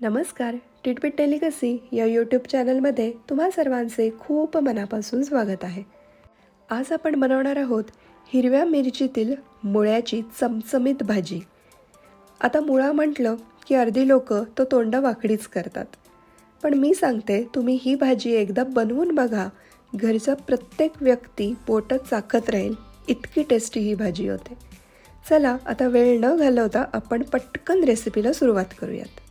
नमस्कार टिटबिट टेलिकसी या यूट्यूब चॅनलमध्ये तुम्हा सर्वांचे खूप मनापासून स्वागत आहे. आज आपण बनवणार आहोत हिरव्या मिरचीतील मुळ्याची चमचमीत भाजी. आता मुळा म्हटलं की अर्धी लोक तो तोंड वाकडीच करतात. पण मी सांगते तुम्ही ही भाजी एकदा बनवून बघा. घरचा प्रत्येक व्यक्ती पोटत चाकत राहील इतकी टेस्टी ही भाजी होते. चला आता वेळ न घालवता आपण पटकन रेसिपीला सुरुवात करूयात.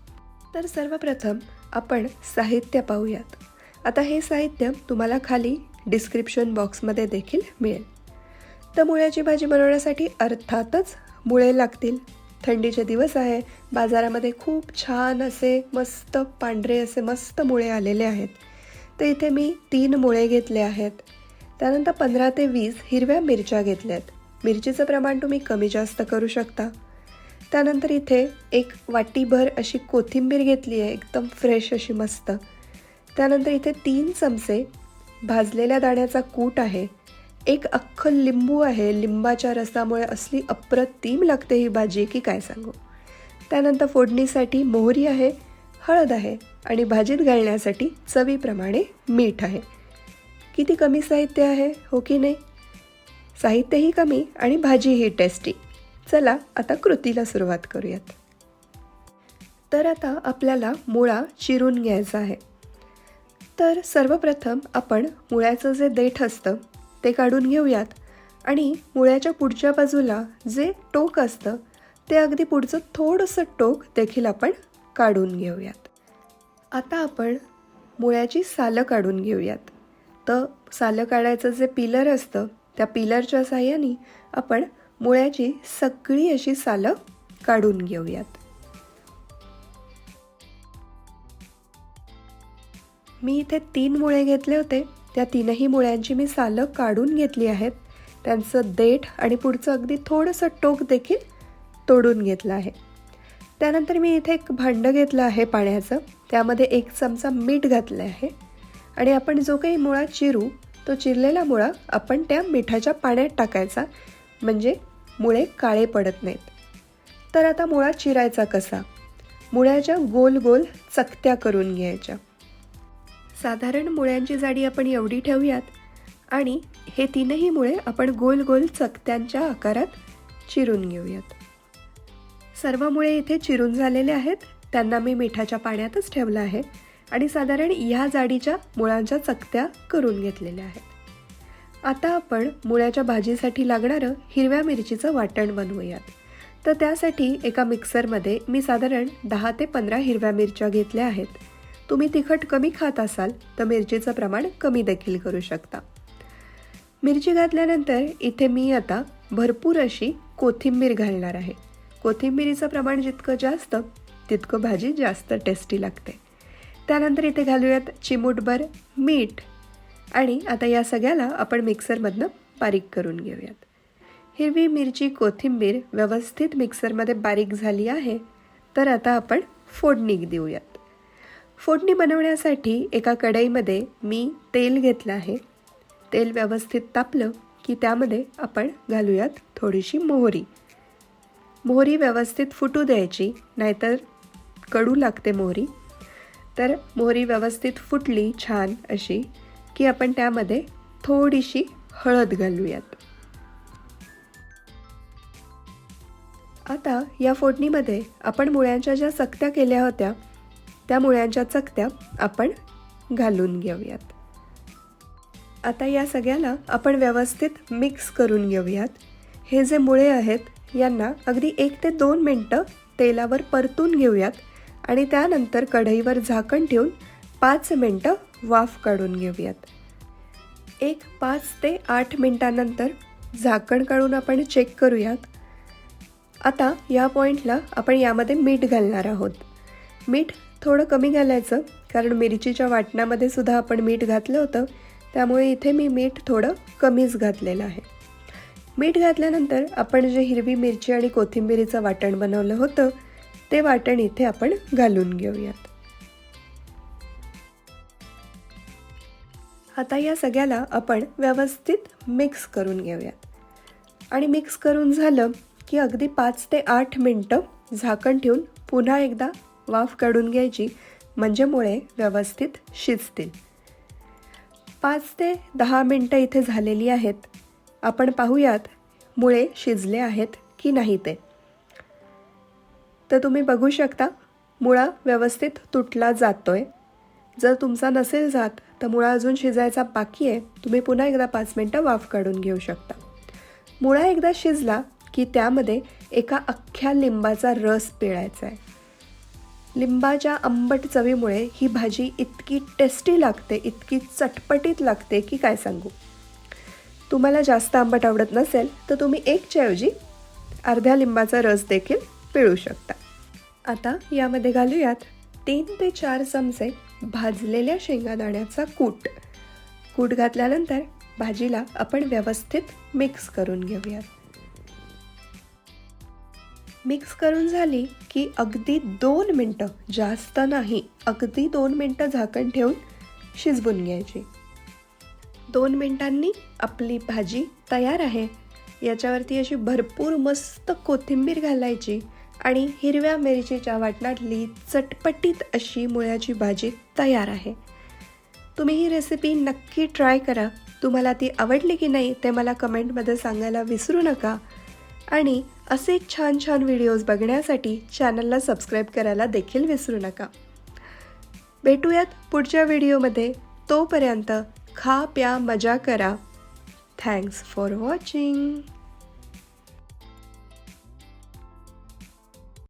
तर सर्वप्रथम आपण साहित्य पाहूयात. आता हे साहित्य तुम्हाला खाली डिस्क्रिप्शन बॉक्समध्ये देखील मिळेल. तर मुळ्याची भाजी बनवण्यासाठी अर्थातच मुळे लागतील. थंडीचे दिवस आहे. बाजारामध्ये खूप छान असे मस्त पांढरे असे मस्त मुळे आलेले आहेत. तर इथे मी तीन मुळे घेतले आहेत. त्यानंतर पंधरा ते वीस हिरव्या मिरच्या घेतल्यात. मिरचीचं प्रमाण तुम्ही कमी जास्त करू शकता. त्यानंतर इथे एक वाटीभर अशी कोथिंबीर घेतली आहे एकदम फ्रेश अशी मस्त. त्यानंतर इथे तीन चमचे भाजलेल्या दाण्याचा कूट आहे. एक अख्खं लिंबू आहे. लिंबाच्या रसामुळे असली अप्रतिम लागते ही भाजी की काय सांगू? त्यानंतर फोडणीसाठी मोहरी आहे हळद आहे आणि भाजीत घालण्यासाठी चवीप्रमाणे मीठ आहे. किती कमी साहित्य आहे हो की नाही? साहित्यही कमी आणि भाजीही टेस्टी चला आता कृतीला सुरुवात करूयात. तर आता आपल्याला मुळा चिरून घ्यायचा आहे. तर सर्वप्रथम आपण मुळ्याचं जे देठ असतं ते काढून घेऊयात आणि मुळ्याच्या पुढच्या बाजूला जे टोक असतं ते अगदी पुढचं थोडंसं टोक देखील आपण काढून घेऊयात. आता आपण मुळ्याची सालं काढून घेऊयात. तर सालं काढायचं जे पिलर असतं त्या पिलरच्या साह्याने आपण मुळ्याची सगळी अशी सालं काढून घेऊयात. मी इथे तीन मुळे घेतले होते. त्या तीनही मुळ्यांची मी सालं काढून घेतली आहेत. त्यांचं देठ आणि पुढचं अगदी थोडंसं टोक देखील तोडून घेतलं आहे. त्यानंतर मी इथे एक भांडं घेतलं आहे पाण्याचं. त्यामध्ये एक चमचा मीठ घातलं आहे. आणि आपण जो काही मुळा चिरू तो चिरलेला मुळा आपण त्या मिठाच्या पाण्यात टाकायचा. म्हणजे मुळे काळे पडत नाहीत. तर आता मुळा चिरायचा कसा? मुळ्याच्या गोल गोल चकत्या करून घ्यायच्या. साधारण मुळ्यांची जाडी आपण एवढी ठेवूयात आणि हे तीनही मुळे आपण गोल गोल चकत्यांच्या आकारात चिरून घेऊयात. सर्व मुळे इथे चिरून झालेले आहेत. त्यांना मी मिठाच्या पाण्यातच ठेवलं आहे आणि साधारण ह्या जाडीच्या मुळांच्या चकत्या करून घेतलेल्या आहेत. आता आपण मुळ्याच्या भाजीसाठी लागणारं हिरव्या मिरचीचं वाटण बनवूयात. तर त्यासाठी एका मिक्सरमध्ये मी साधारण दहा ते पंधरा हिरव्या मिरच्या घेतल्या आहेत. तुम्ही तिखट कमी खात असाल तर मिरचीचं प्रमाण कमी देखील करू शकता. मिरची घातल्यानंतर इथे मी आता भरपूर अशी कोथिंबीर घालणार आहे. कोथिंबीरीचं प्रमाण जितकं जास्त तितकं भाजी जास्त टेस्टी लागते. त्यानंतर इथे घालूयात चिमूटभर मीठ आणि आता या सगळ्याला आपण मिक्सरमधनं बारीक करून घेऊयात. हिरवी मिरची कोथिंबीर व्यवस्थित मिक्सरमध्ये बारीक झाली आहे तर आता आपण फोडणी देऊयात. फोडणी बनवण्यासाठी एका कढईमध्ये मी तेल घेतलं आहे. तेल व्यवस्थित तापलं की त्यामध्ये आपण घालूयात थोडीशी मोहरी. मोहरी व्यवस्थित फुटू द्यायची नाहीतर कडू लागते मोहरी. तर मोहरी व्यवस्थित फुटली छान अशी. की आपण त्यामध्ये थोडीशी हळद घालूयात. आता या फोडणीमध्ये आपण मुळ्यांच्या ज्या चकत्या केल्या होत्या त्या मुळ्यांच्या चकत्या आपण घालून घेऊयात. आता या सगळ्याला आपण व्यवस्थित मिक्स करून घेऊयात. हे जे मुळे आहेत यांना अगदी एक ते दोन मिनटं तेलावर परतून घेऊयात आणि त्यानंतर कढईवर झाकण ठेवून पाच मिनटं वाफ काढून घेऊयात. एक पाच ते आठ मिनटानंतर झाकण काढून आपण चेक करूयात. आता या पॉईंटला आपण यामध्ये मीठ घालणार आहोत. मीठ थोडं कमी घालायचं कारण मिरचीच्या वाटणामध्ये सुद्धा आपण मीठ घातलं होतं त्यामुळे इथे मी मीठ थोडं कमीच घातलेलं आहे. मीठ घातल्यानंतर आपण जे हिरवी मिरची आणि कोथिंबिरीचं वाटण बनवलं होतं ते वाटण इथे आपण घालून घेऊयात. आता या सगळ्याला आपण व्यवस्थित मिक्स करून घेऊयात आणि मिक्स करून झालं की अगदी पाच ते आठ मिनटं झाकण ठेवून पुन्हा एकदा वाफ काढून घ्यायची म्हणजे मुळे व्यवस्थित शिजतील. पाच ते दहा मिनटं इथे झालेली आहेत. आपण पाहूयात मुळे शिजले आहेत की नाही ते. तर तुम्ही बघू शकता मुळा व्यवस्थित तुटला जातोय. जर तुमचा नसेल जात तर मुळा अजून शिजायचा बाकी आहे तुम्ही पुन्हा एकदा पाच मिनटं वाफ काढून घेऊ शकता. मुळा एकदा शिजला की त्यामध्ये एका अख्ख्या लिंबाचा रस पिळायचा आहे. लिंबाच्या आंबट चवीमुळे ही भाजी इतकी टेस्टी लागते इतकी चटपटीत लागते की काय सांगू? तुम्हाला जास्त आंबट आवडत नसेल तर तुम्ही एकच्याऐवजी अर्ध्या लिंबाचा रस देखील पिळू शकता. आता यामध्ये घालूयात तीन ते चार चमचे भाजलेल्या शेंगादाण्याचा कूट. कूट घातल्यानंतर भाजीला आपण व्यवस्थित मिक्स करून घेऊयात. मिक्स करून झाली की अगदी दोन मिनटं जास्त नाही अगदी दोन मिनटं झाकण ठेवून शिजवून घ्यायची. दोन मिनिटांनी आपली भाजी तयार आहे. याच्यावरती अशी भरपूर मस्त कोथिंबीर घालायची. आणि हिरव्या मिरचीच्या वाटणातली चटपटीत अशी मुळ्याची भाजी तयार आहे. तुम्ही ही रेसिपी नक्की ट्राय करा. तुम्हाला ती आवडली की नाही ते मला कमेंटमध्ये सांगायला विसरू नका. आणि असे छान छान व्हिडिओज बघण्यासाठी चॅनलला सबस्क्राईब करायला देखील विसरू नका. भेटूयात पुढच्या व्हिडिओमध्ये तोपर्यंत खा प्या मजा करा. Thanks for watching